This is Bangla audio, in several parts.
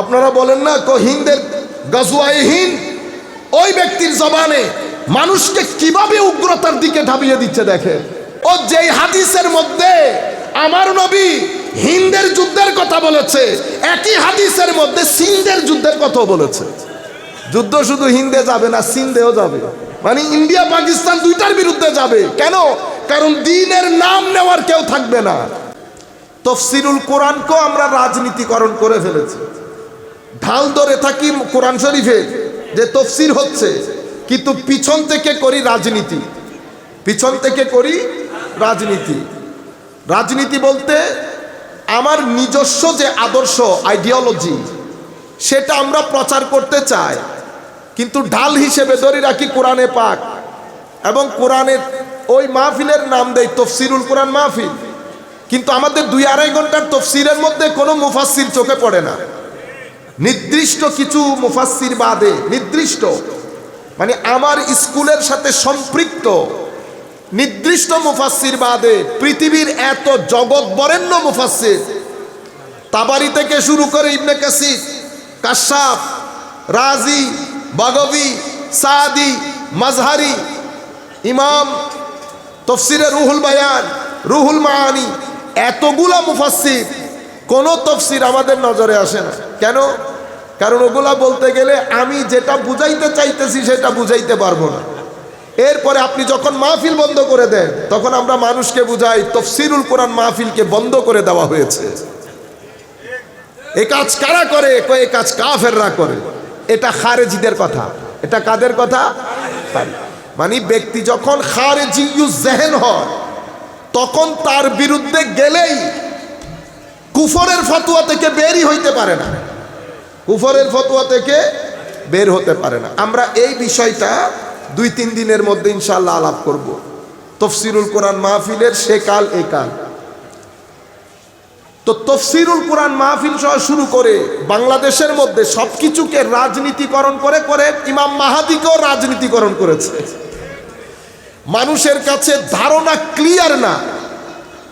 আপনারা বলেন না, কো হিন্দের গাজুয়ায়ে হিন্দ? ওই ব্যক্তির জবানে মানুষকে কীভাবে উগ্রতার দিকে ঢাবিয়ে দিচ্ছে দেখে? ও যেই হাদিসের মধ্যে আমার নবী হিন্দের যুদ্ধের কথা বলেছে, একই হাদিসের মধ্যে সিন্ধের যুদ্ধের কথাও বলেছে। যুদ্ধ শুধু হিন্দে যাবে না, সিন্ধেও যাবে। মানে ইন্ডিয়া, পাকিস্তান দুইটার বিরুদ্ধে যাবে। কেন? কারণ দিনের নাম নেওয়ার কেউ থাকবে না। তফসিরুল কোরআনকেও আমরা রাজনীতিকরণ করে ফেলেছি। ঢাল ধরে থাকি কোরআন শরীফে যে তফসির হচ্ছে, কিন্তু পিছন থেকে করি রাজনীতি। পিছন থেকে করি রাজনীতি। রাজনীতি বলতে আমার নিজস্ব যে আদর্শ আইডিওলজি সেটা আমরা প্রচার করতে চাই, কিন্তু ঢাল হিসেবে ধরে রাখি কোরআনে পাক এবং কোরআনের ওই মাহফিলের নাম দেয় তফসিরুল কোরআন মাহফিল। কিন্তু আমাদের দুই আড়াই ঘণ্টার তফসিরের মধ্যে কোনো মুফাসির চোখে পড়ে না। নির্দিষ্ট কিছু মুফাসির বাদে, নির্দিষ্ট। মানে আমার স্কুলের সাথে সম্পৃক্ত। নির্দিষ্ট মুফাসির বাদে পৃথিবীর এত জগৎ বরেণ্য মুফাসির তাবারি থেকে শুরু করে ইবনে কাসির, কাশাফ, রাজি, বাগবি, সাদি, মাজহারি, ইমাম, তফসিরে রুহুল বায়ান, রুহুল মাহানি এতগুলা মুফাসির কোনো তফসির আমাদের নজরে আসে না। কেন? কারণ ওগুলা বলতে গেলে আমি যেটা বুঝাইতে চাইতেছি সেটা বুঝাইতে পারব না। এরপরে আপনি যখন মাহফিল বন্ধ করে দেন, তখন আমরা মানুষকে বুঝাই, তফসিরুল কোরআন মাহফিলকে বন্ধ করে দেওয়া হয়েছে। এ কাজ কারা করে? এ কাজ কাফেররা করে। এটা খারেজিদের কথা। এটা কাদের কথা? মানে ব্যক্তি যখন খারেজি জেহেন হয়, তখন তার বিরুদ্ধে গেলেই কুফরের ফতুয়া থেকে বেরই হইতে পারে না। কুফরের ফতুয়া থেকে বের হতে পারে না। আমরা এই বিষয়টা দুই, তিন দিনের মধ্যে ইনশাল্লাহ আলাপ করব। তফসিরুল কোরআন মাহফিলের সে কাল, এ কাল। তো তফসিরুল কোরআন মাহফিল সহ শুরু করে বাংলাদেশের মধ্যে সব কিছুকে রাজনীতিকরণ করে করে ইমাম মাহাদিকেও রাজনীতিকরণ করেছে। মানুষের কাছে ধারণা ক্লিয়ার না।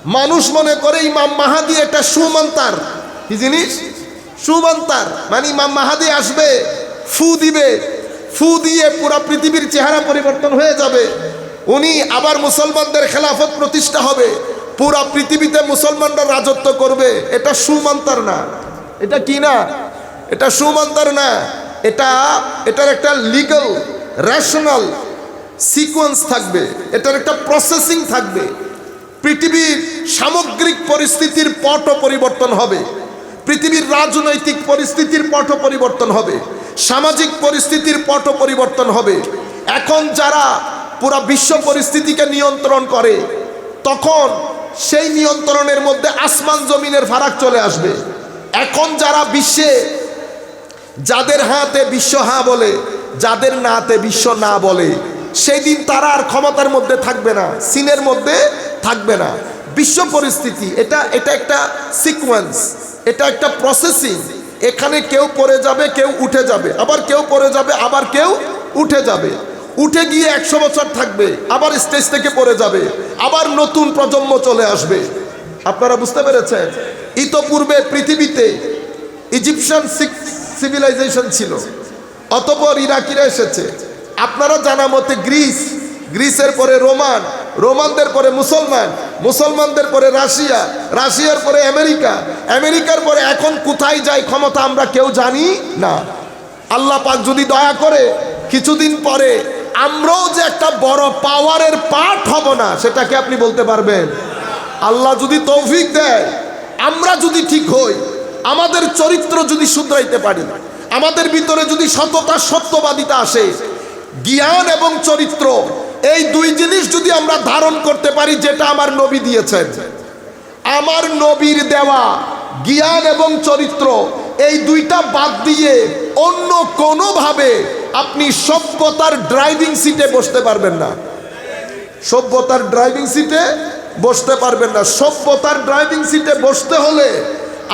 মানুষ মনে করে ইমাম মাহাদি এটা সুমন্তার। কি জিনিস? সুমন্তার মানে ইমাম মাহাদি আসবে, ফু দিবে। ফু দিয়ে পুরা পৃথিবীর চেহারা পরিবর্তন হয়ে যাবে। উনি আবার মুসলমানদের খেলাফত প্রতিষ্ঠা হবে। পুরা পৃথিবীতে মুসলমানরা রাজত্ব করবে। এটা সুমন্তার না। এটা কি না? এটা সুমন্তার না। এটা, এটার একটা লিগাল রেশনাল সিকোয়েন্স থাকবে। এটার একটা প্রসেসিং থাকবে। পৃথিবীর সামগ্রিক পরিস্থিতির পটও পরিবর্তন হবে। পৃথিবীর রাজনৈতিক পরিস্থিতির পটও পরিবর্তন হবে, সামাজিক পরিস্থিতির পটও পরিবর্তন হবে। এখন যারা পুরা বিশ্ব পরিস্থিতিকে নিয়ন্ত্রণ করে, তখন সেই নিয়ন্ত্রণের মধ্যে আসমান জমিনের ফারাক চলে আসবে। এখন যারা বিশ্বে, যাদের হাতে বিশ্ব হা বলে, যাদের নাতে বিশ্ব না বলে, সেই দিন তারা আর ক্ষমতার মধ্যে থাকবে না সিনের মধ্যে থাকবে না। বিশ্ব পরিস্থিতি, এটা এটা একটা সিকোয়েন্স এটা একটা প্রসেসিং এখানে কেউ পড়ে যাবে, কেউ উঠে যাবে। আবার কেউ পড়ে যাবে, আবার কেউ উঠে যাবে। উঠে গিয়ে একশো বছর থাকবে, আবার স্টেজ থেকে পড়ে যাবে, আবার নতুন প্রজন্ম চলে আসবে। আপনারা বুঝতে পেরেছেন? ইতোপূর্বে পৃথিবীতে ইজিপশিয়ান সিভিলাইজেশন ছিল, অতপর ইরাকিরা এসেছে। আপনারা জানা মতে গ্রিস, গ্রিসের পরে রোমান রোমানদের পরে মুসলমান, মুসলমানদের পরে রাশিয়া, রাশিয়ার পরে আমেরিকা, আমেরিকার পরে এখন কোথায় যায় ক্ষমতা আমরা কেউ জানি না। আল্লাহ পাক যদি দয়া করে, কিছুদিন পরে আমরাও যে একটা বড় পাওয়ারের পার্ট হব না, সেটাকে আপনি বলতে পারবেন। আল্লাহ যদি তৌফিক দেয়, আমরা যদি ঠিক হই, আমাদের চরিত্র যদি শুধরাইতে পারি, আমাদের ভিতরে যদি সততা, সত্যবাদিতা আসে, জ্ঞান এবং চরিত্র এই দুই জিনিস যদি আমরা ধারণ করতে পারি, যেটা আমার নবী দিয়েছেন। আমার নবীর দেওয়া জ্ঞান এবং চরিত্র, এই দুইটা বাদ দিয়ে অন্য কোনোভাবে আপনি সভ্যতার ড্রাইভিং সিটে বসতে পারবেন না। সভ্যতার ড্রাইভিং সিটে বসতে পারবেন না। সভ্যতার ড্রাইভিং সিটে বসতে হলে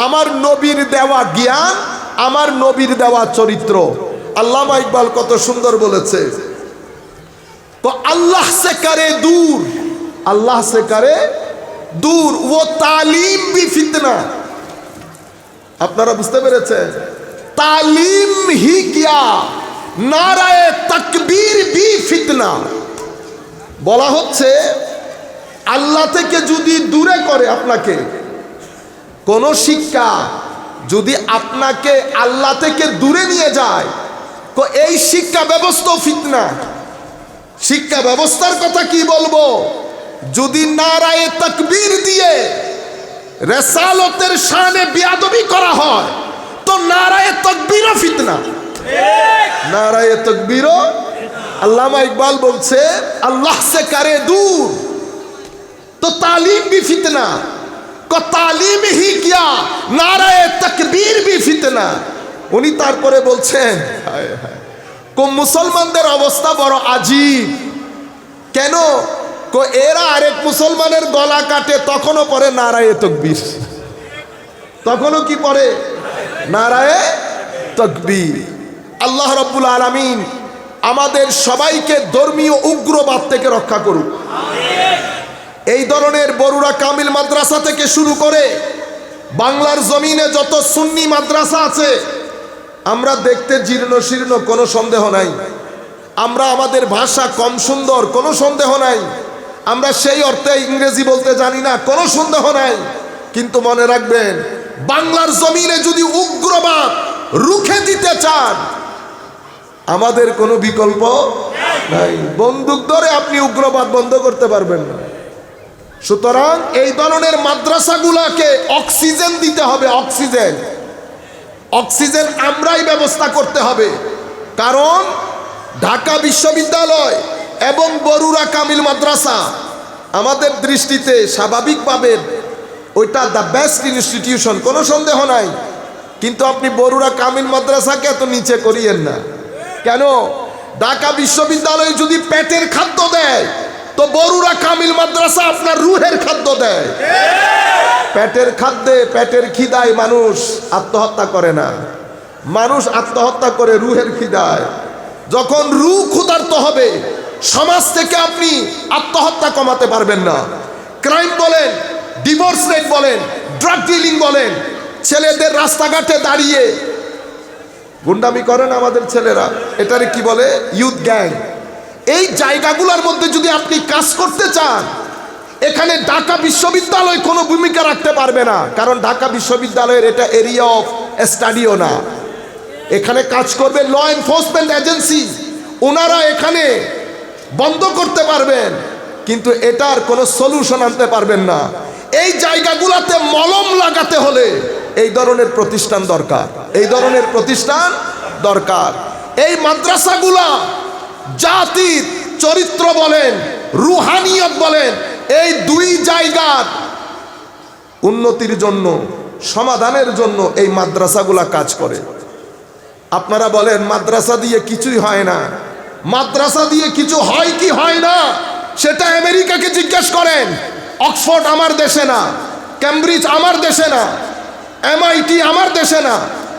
আমার নবীর দেওয়া জ্ঞান, আমার নবীর দেওয়া চরিত্র। আল্লামা ইকবাল কত সুন্দর বলেছে তো আল্লাহ সে করে দূর আল্লাহ সে করে দূর ও তালিম বি ফিতনা আপনারা বুঝতে পেরেছেন तालीम ही क्या নারায়ে তাকবীর বি ফিতনা বলা হচ্ছে আল্লাহ থেকে যদি দূরে করে আপনাকে কোন শিক্ষা যদি আপনাকে আল্লাহ থেকে দূরে নিয়ে যায় তো এই শিক্ষা ব্যবস্থা ফিতনা শিক্ষা ব্যবস্থার কথা কি বলবো যদি নারায়ে তাকবীর দিয়ে রেসালতের শানে বিয়াদবি করা হয় তো নারায়ে তকবীরও ফিতনা নারায়ে তকবীরও আল্লামা ইকবাল বলছে আল্লাহ সে করে দূর तो तालीम भी फितना को तालीम ही किया नाराय তকবীর भी ফিতনা উনি তারপরে বলছেন হায় হায় কো মুসলমানদের অবস্থা বড় আজীব। কেন? কো এরা আরেক মুসলমানের গলা কাটে, তখনও পরে নারায়ে তকবীর। তখনও কি পরে নারায়ে তকবীর। আল্লাহ রব্বুল আলামিন আমাদের সবাইকে ধর্মীয় উগ্রবাদ থেকে রক্ষা করুক। এই ধরনের বরুড়া কামিল মাদ্রাসা থেকে শুরু করে বাংলার জমিনে যত সুন্নি মাদ্রাসা আছে আমরা দেখতে জীর্ণ শীর্ণ, কোনো সন্দেহ নাই। আমরা আমাদের ভাষা কম সুন্দর, কোনো সন্দেহ নাই। আমরা সেই অর্থে ইংরেজি বলতে জানি না, কোনো সন্দেহ নাই। কিন্তু মনে রাখবেন, বাংলার জমিনে যদি উগ্রবাদ রুখে দিতে চান, আমাদের কোনো বিকল্প নাই। বন্দুক ধরে আপনি উগ্রবাদ বন্ধ করতে পারবেন না। সুতরাং এই ধরনের মাদ্রাসাগুলোকে অক্সিজেন দিতে হবে, অক্সিজেন। অক্সিজেন আমরাই ব্যবস্থা করতে হবে। কারণ ঢাকা বিশ্ববিদ্যালয় এবং বরুড়া কামিল মাদ্রাসা আমাদের দৃষ্টিতে স্বাভাবিকভাবে ওইটা দ্য বেস্ট ইনস্টিটিউশন কোনো সন্দেহ নাই। কিন্তু আপনি বরুড়া কামিল মাদ্রাসাকে এত নিচে করিয়েন না। কেন? ঢাকা বিশ্ববিদ্যালয় যদি পেটের খাদ্য দেয়, তো বরুড়া কামিল মাদ্রাসা আপনার রুহের খাদ্য দেয়। পেটের খাদ্যে পেটের খিদায় মানুষ আত্মহত্যা করে না। মানুষ আত্মহত্যা করে রুহের খিদায়। যখন রু ক্ষুধার্ত হবে, সমাজ থেকে আপনি আত্মহত্যা কমাতে পারবেন না। ক্রাইম বলেন, ডিভোর্স রেট বলেন, ড্রাগ ডিলিং বলেন, ছেলেদের রাস্তাঘাটে দাঁড়িয়ে গুন্ডামি করেন আমাদের ছেলেরা। এটারে কি বলে? Youth gang. এই জায়গাগুলোর মধ্যে যদি আপনি কাজ করতে চান এখানে ঢাকা বিশ্ববিদ্যালয় কোনো ভূমিকা রাখতে পারবে না। কারণ ঢাকা বিশ্ববিদ্যালয়ের এটা এরিয়া অফ স্টাডিও না। এখানে কাজ করবে ল এনফোর্সমেন্ট এজেন্সি ওনারা এখানে বন্ধ করতে পারবেন, কিন্তু এটার কোনো সলিউশন আনতে পারবেন না। এই জায়গাগুলোতে মলম লাগাতে হলে এই ধরনের প্রতিষ্ঠান দরকার। এই ধরনের প্রতিষ্ঠান দরকার। এই মাদ্রাসাগুলা জাতির চরিত্র বলেন, রুহানিয়ত বলেন এই দুই জায়গার উন্নতির জন্য, সমাধানের জন্য এই মাদ্রাসাগুলা কাজ করে। আপনারা বলেন, মাদ্রাসা দিয়ে কিছুই হয় না। মাদ্রাসা দিয়ে কিছু হয় কি হয় না, সেটা আমেরিকাকে জিজ্ঞেস করেন। অক্সফোর্ড আমার দেশে না ক্যামব্রিজ আমার দেশে না, এমআইটি আমার দেশে না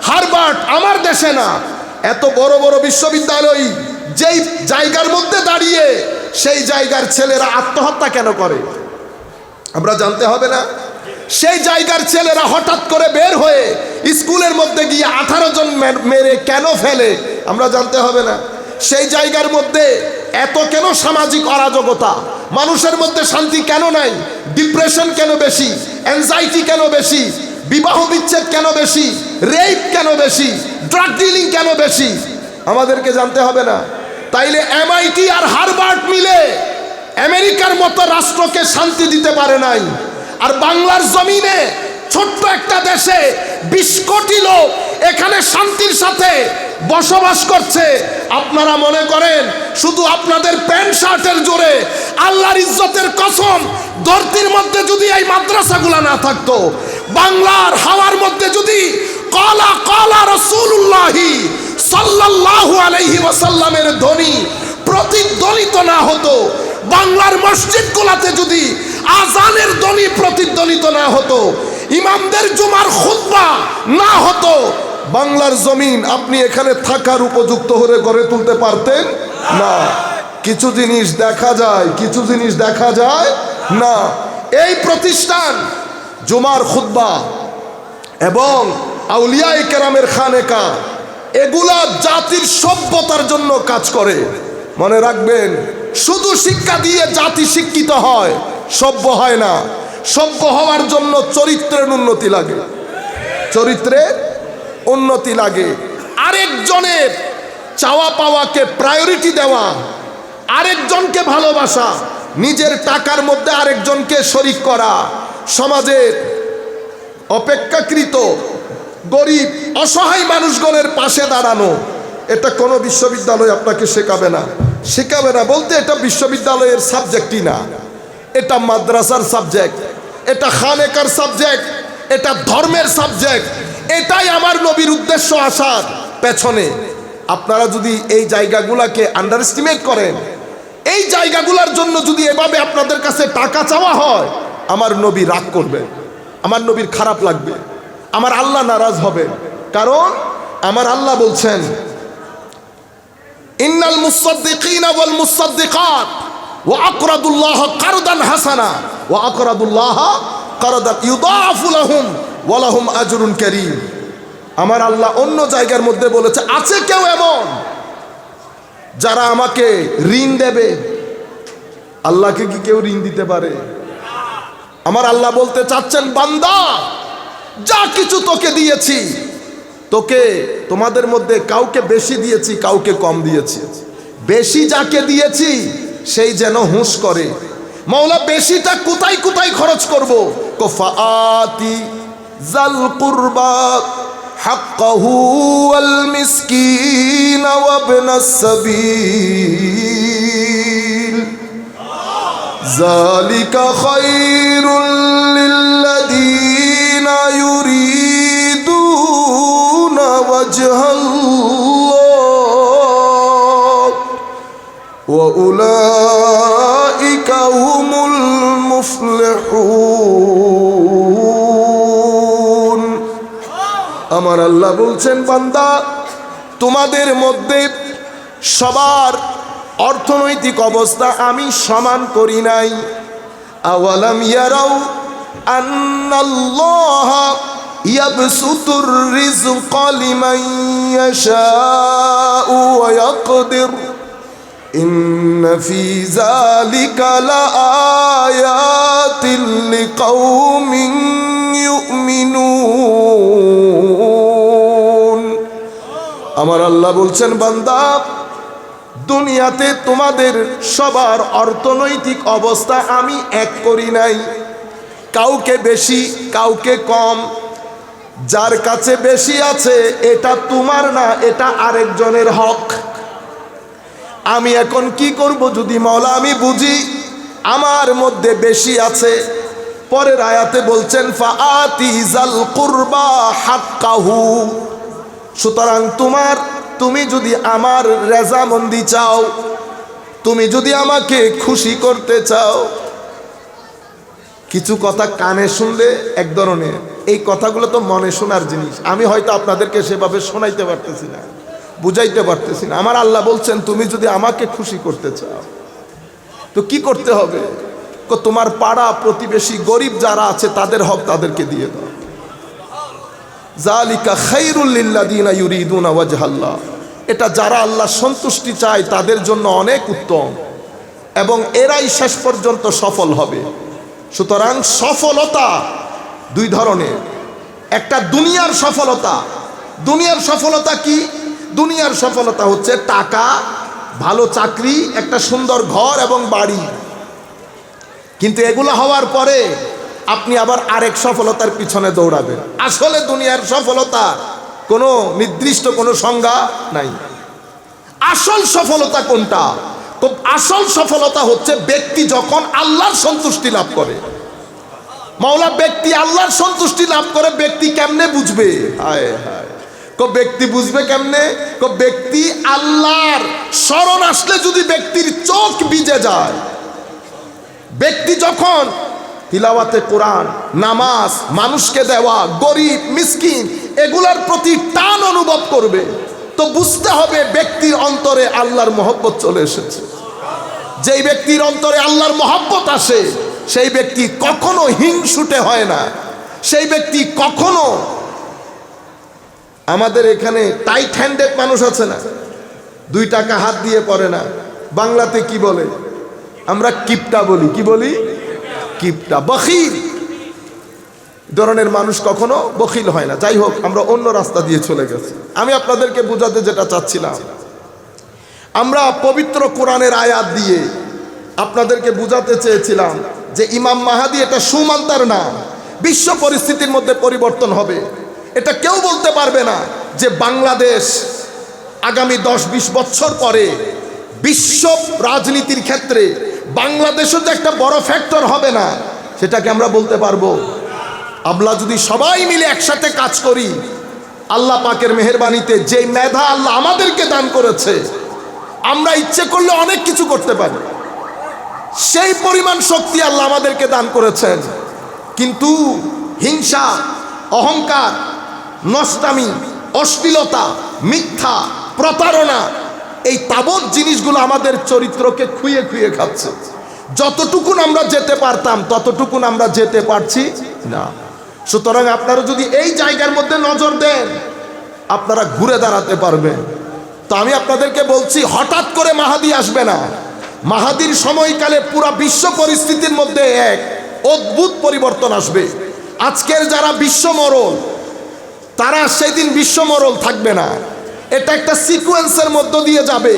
হারবার্ট আমার দেশে না। এত বড় বড় বিশ্ববিদ্যালয় যেই জায়গার মধ্যে দাঁড়িয়ে সেই জায়গার ছেলেরা আত্মহত্যা কেন করে? আমরা জানতে হবে না। সেই জায়গার ছেলেরা হঠাৎ করে বের হয়ে স্কুলের মধ্যে গিয়ে আঠারো জন মেরে কেন ফেলে? আমরা জানতে হবে না। সেই জায়গার মধ্যে এত কেন সামাজিক অরাজকতা? মানুষের মধ্যে শান্তি কেন নাই? ডিপ্রেশন কেন বেশি? অ্যাংজাইটি কেন বেশি? বিবাহ বিচ্ছেদ কেন বেশি? রেপ কেন বেশি? ড্রাগ ডিলিং কেন বেশি? আমাদেরকে জানতে হবে না। তাইলে এমআইটি আর হারবার্ট মিলে আমেরিকার মতো রাষ্ট্রকে শান্তি দিতে পারে নাই। আর বাংলার জমিনে ছোট্ট একটা দেশে বিশ কোটি লোক এখানে শান্তির সাথে বসবাস করছে। আপনারা মনে করেন, শুধু আপনাদের প্যান্ট শার্টের জোরে আল্লাহর ইজ্জতের কসম, ধরতির মধ্যে যদি এই মাদ্রাসাগুলো না থাকতো, বাংলার হাওয়ার মধ্যে যদি কলা কলা রসুল্লাহি সাল্লাল্লাহু আলাইহি ওয়াসাল্লামের ধ্বনি প্রতিধ্বনিত না হতো। বাংলার মসজিদগুলোতে যদি আজানের ধ্বনি প্রতিধ্বনিত না হতো, ইমামদের জুমার খুতবা না হতো, বাংলার জমিন আপনি এখানে থাকার উপযুক্ত হয়ে গড়ে তুলতে পারতেন না। কিছু জিনিস দেখা যায়, কিছু জিনিস দেখা যায় না। এই প্রতিষ্ঠান জুমার খুতবা এবং আউলিয়া কেরামের খানেকা এগুলা জাতির সভ্যতার জন্য কাজ করে। মনে রাখবেন, শুধু শিক্ষা দিয়ে জাতি শিক্ষিত হয়, সভ্য হয় না। সভ্য হওয়ার জন্য চরিত্রের উন্নতি লাগে। চরিত্রের উন্নতি লাগে। আরেকজনের চাওয়া পাওয়াকে প্রায়োরিটি দেওয়া, আরেকজনকে ভালোবাসা, নিজের টাকার মধ্যে আরেকজনকে শরিক করা, সমাজের অপেক্ষাকৃত গরিব, অসহায় মানুষগণের পাশে দাঁড়ানো, এটা কোনো বিশ্ববিদ্যালয় আপনাকে শেখাবে না। শেখাবে না বলতে এটা বিশ্ববিদ্যালয়ের সাবজেক্টই না। এটা মাদ্রাসার সাবজেক্ট এটা খানেকার সাবজেক্ট এটা ধর্মের সাবজেক্ট এটাই আমার নবীর উদ্দেশ্য আসার পেছনে। আপনারা যদি এই জায়গাগুলোকে আন্ডার এস্টিমেট করেন, এই জায়গাগুলোর জন্য যদি এভাবে আপনাদের কাছে টাকা চাওয়া হয়, আমার নবী রাগ করবে আমার নবীর খারাপ লাগবে। আমার আল্লাহ নারাজ হবে। কারণ আমার আল্লাহ বলছেন, ইন্নাল মুসাদ্দিকিনা ওয়াল মুসাদ্দিকাত ওয়া আকরাদুল্লাহ কারদান হাসানা ওয়া আকরাদুল্লাহ কারদান ইউদাফু লাহুম ওয়া লাহুম আজরুন কারীম। আমার আল্লাহ অন্য জায়গার মধ্যে বলেছে, আছে কেউ এমন যারা আমাকে ঋণ দেবে? আল্লাহকে কি কেউ ঋণ দিতে পারে? আমার আল্লাহ বলতে চাচ্ছেন, বান্দা যা কিছু তোকে দিয়েছি তোকে তোমাদের মধ্যে কাউকে বেশি দিয়েছি কাউকে কম দিয়েছি বেশি যাকে দিয়েছি সেই যেন হুঁশ করে মৌলা বেশিটা কোথায় কোথায় খরচ করব কোফাতি জাল কুরবা حقه والمسكين وابن السبيل ذلك خير للذين يريدون وجه الله وأولئك هم المفلحون আমার আল্লাহ বলছেন বান্দা তোমাদের মধ্যে সবার অর্থনৈতিক অবস্থা আমি সমান করি নাই আওয়ালাম ইয়ারাও আন্নাল্লাহ ইয়াবসুতুর রিজকা লিমান ইয়াশাউ ওয়া ইয়াকদির إن في ذلك لآيات لقوم يؤمنون আমার আল্লাহ বলছেন বান্দা দুনিয়াতে তোমাদের সবার অর্থনৈতিক অবস্থা আমি এক করি নাই কাউকে বেশি, কাউকে কম। যার কাছে বেশি আছে, এটা তোমার না, এটা আরেকজনের হক। আমি এখন কি করব যদি মাওলা আমি বুঝি, আমার মধ্যে বেশি আছে। পরের আয়াতে বলছেন সুতরাং তোমার, তুমি যদি আমার রেজামন্দি চাও, তুমি যদি আমাকে খুশি করতে চাও কিছু কথা কানে শুনলে এক ধরনের। এই কথাগুলো তো মনে শোনার জিনিস। আমি হয়তো আপনাদেরকে সেভাবে শোনাইতে পারতেছি না, বুঝাইতে পারতেছি না। আমার আল্লাহ বলছেন, তুমি যদি আমাকে খুশি করতে চাও, তো কি করতে হবে? তোমার পাড়া প্রতিবেশী গরিব যারা আছে, তাদের হক তাদেরকে দিয়ে দাও। জালিকা খাইরুল্লিল্লাদিনা ইউরিদুনা ওয়াজহাল্লাহ। এটা যারা আল্লাহ সন্তুষ্টি চায়, তাদের জন্য অনেক উত্তম। এবং এরাই শেষ পর্যন্ত সফল হবে। সুতরাং সফলতা দুই ধরনের। একটা দুনিয়ার সফলতা। দুনিয়ার সফলতা কি? দুনিয়ার সফলতা হচ্ছে টাকা, ভালো চাকরি, একটা সুন্দর ঘর এবং বাড়ি। কিন্তু এগুলো হওয়ার পরে আপনি আবার আরেক সফলতার পিছনে দৌড়াবেন। আসলে দুনিয়ার সফলতা কোনো নির্দিষ্ট কোনো সংজ্ঞা নাই। আসল সফলতা কোনটা? তো আসল সফলতা হচ্ছে ব্যক্তি যখন আল্লাহর সন্তুষ্টি লাভ করে। মাওলা, ব্যক্তি আল্লাহর সন্তুষ্টি লাভ করে, ব্যক্তি কেমনে বুঝবে? হায় হায়। কো ব্যক্তি বুঝবে কেমনে? কো ব্যক্তি আল্লাহর স্মরণ আসলে যদি ব্যক্তির চোখ ভিজে যায়, ব্যক্তি যখন তিলাওয়াতে কোরআন, নামাজ, মানুষকে দেওয়া, গরিব, মিসকিন, এগুলার প্রতি টান অনুভব করবে, তো বুঝতে হবে ব্যক্তির অন্তরে আল্লাহর মহব্বত চলে এসেছে। যেই ব্যক্তির অন্তরে আল্লাহর মহব্বত আসে, সেই ব্যক্তি কখনো হিংসুটে হয় না। সেই ব্যক্তি কখনো আমাদের এখানে টাইট হ্যান্ডেড মানুষ আছে না। দুই টাকা হাত দিয়ে পড়ে না। বাংলাতে কি বলে? আমরা কিপটা বলি। কি বলি? কিপটা। বখিল। ধরনের মানুষ কখনো বখিল হয় না। যাই হোক, আমরা অন্য রাস্তা দিয়ে চলে গেছি। আমি আপনাদেরকে বোঝাতে যেটা চাচ্ছিলাম আমরা পবিত্র কোরআনের আয়াত দিয়ে আপনাদেরকে বুঝাতে চেয়েছিলাম যে ইমাম মাহাদি এটা সুমান্তার নাম। বিশ্ব পরিস্থিতির মধ্যে পরিবর্তন হবে। এটা কেউ বলতে পারবে না যে বাংলাদেশ আগামী দশ বিশ বছর পরে বিশ্ব রাজনীতির ক্ষেত্রে বাংলাদেশও যে একটা বড় ফ্যাক্টর হবে না, সেটাকে আমরা বলতে পারব। আমরা যদি সবাই মিলে একসাথে কাজ করি, আল্লাহ পাকের মেহরবানিতে যে মেধা আল্লাহ আমাদেরকে দান করেছে আমরা ইচ্ছে করলে অনেক কিছু করতে পারি। সেই পরিমাণ শক্তি আল্লাহ আমাদেরকে দান করেছেন। কিন্তু হিংসা, অহংকার, নষ্টামি, অশ্লীলতা, মিথ্যা, প্রতারণা, এই তাবৎ জিনিসগুলো আমাদের চরিত্রকে খুঁয়ে খুঁয়ে খাচ্ছে। যতটুকুন আমরা যেতে পারতাম, ততটুকুন আমরা যেতে পারছি না। সুতরাং আপনারা যদি এই জায়গার মধ্যে নজর দেন, আপনারা ঘুরে দাঁড়াতে পারবেন। তো আমি আপনাদেরকে বলছি, হঠাৎ করে মাহাদি আসবে না। মাহাদির সময়কালে পুরো বিশ্ব পরিস্থিতির মধ্যে এক অদ্ভুত পরিবর্তন আসবে। আজকের যারা বিশ্ব মরল তারা সেদিন বিশ্ব মরল থাকবে না। এটা একটা সিকোয়েন্সের মধ্য দিয়ে যাবে।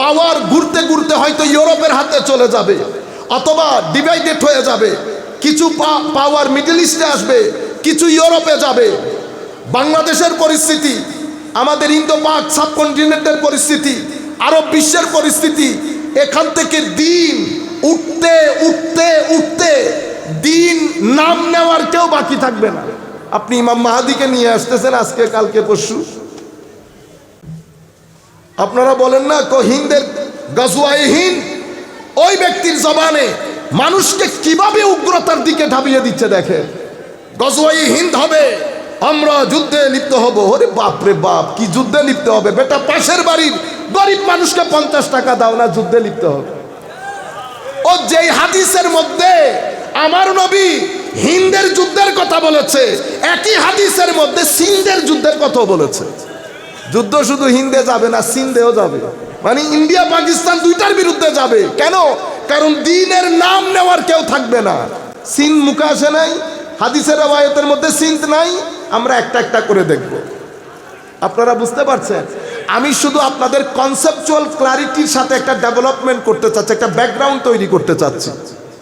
পাওয়ার ঘুরতে ঘুরতে হয়তো ইউরোপের হাতে চলে যাবে, অথবা ডিভাইডেড হয়ে যাবে। কিছু পাওয়ার মিডল ইস্টে আসবে, কিছু ইউরোপে যাবে। বাংলাদেশের পরিস্থিতি আমাদের ইন্দো পাক সাবকন্টিনেন্টের পরিস্থিতি, আরব বিশ্বের পরিস্থিতি, এখান থেকে দিন উঠতে উঠতে উঠতে দিন নাম নেওয়ার কেউ বাকি থাকবে না। আপনি ইমাম মাহাদিকে নিয়ে আসতেছেন আজকে, কালকে, পরশু। আপনারা বলেন না, কো হিন্দের ওই ব্যক্তির জবানে মানুষকে কীভাবে উগ্রতার দিকে ঢাবিয়ে দিচ্ছে দেখে গজওয়াই হিন্দ হবে। আমরা যুদ্ধে লিপ্ত হব। ওরে বাপ রে বাপ, কি যুদ্ধে লিপ্ত হবে? বেটা, পাশের বাড়ির গরিব মানুষকে পঞ্চাশ টাকা দাও না, যুদ্ধে লিপ্ত হবে। ও যেই হাদিসের মধ্যে আমার নবী হিন্দের যুদ্ধের কথা বলেছে, একই হাদিসের মধ্যে সিন্ধের যুদ্ধের কথা বলেছে। যুদ্ধ শুধু হিন্দে যাবে না সিন্ধেও যাবে। মানে ইন্ডিয়া, পাকিস্তান দুইটার বিরুদ্ধে যাবে। কেন? কারণ দিনের নাম নেওয়ার কেউ থাকবে না। সিন্ধ মুখে আসে নাই, হাদিসের আয়াতের মধ্যে সিন্ধ নাই। আমরা একটা একটা করে দেখব। আপনারা বুঝতে পারছেন? আমি শুধু আপনাদের কনসেপচুয়াল ক্লারিটির সাথে একটা ডেভেলপমেন্ট করতে চাচ্ছি, একটা ব্যাকগ্রাউন্ড তৈরি করতে চাচ্ছি।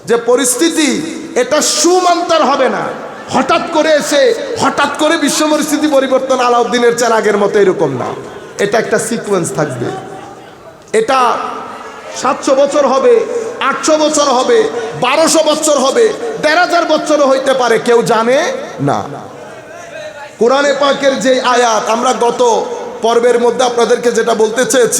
যে পরিস্থিতি, এটা সুমান্তার হবে না। হঠাৎ করে এসে, হঠাৎ করে বিশ্ব পরিস্থিতি পরিবর্তন আলাউদ্দিনের চার আগের মতো এরকম না। এটা একটা সিকোয়েন্স থাকবে। এটা সাতশো বছর হবে, আটশো বছর হবে, বারোশো বছর হবে, দেড় হাজার বছরও হইতে পারে, কেউ জানে না। কোরআনে পাকের যে আয়াত আমরা গত পর্বের মধ্যে আপনাদেরকে যেটা বলতে চেয়েছি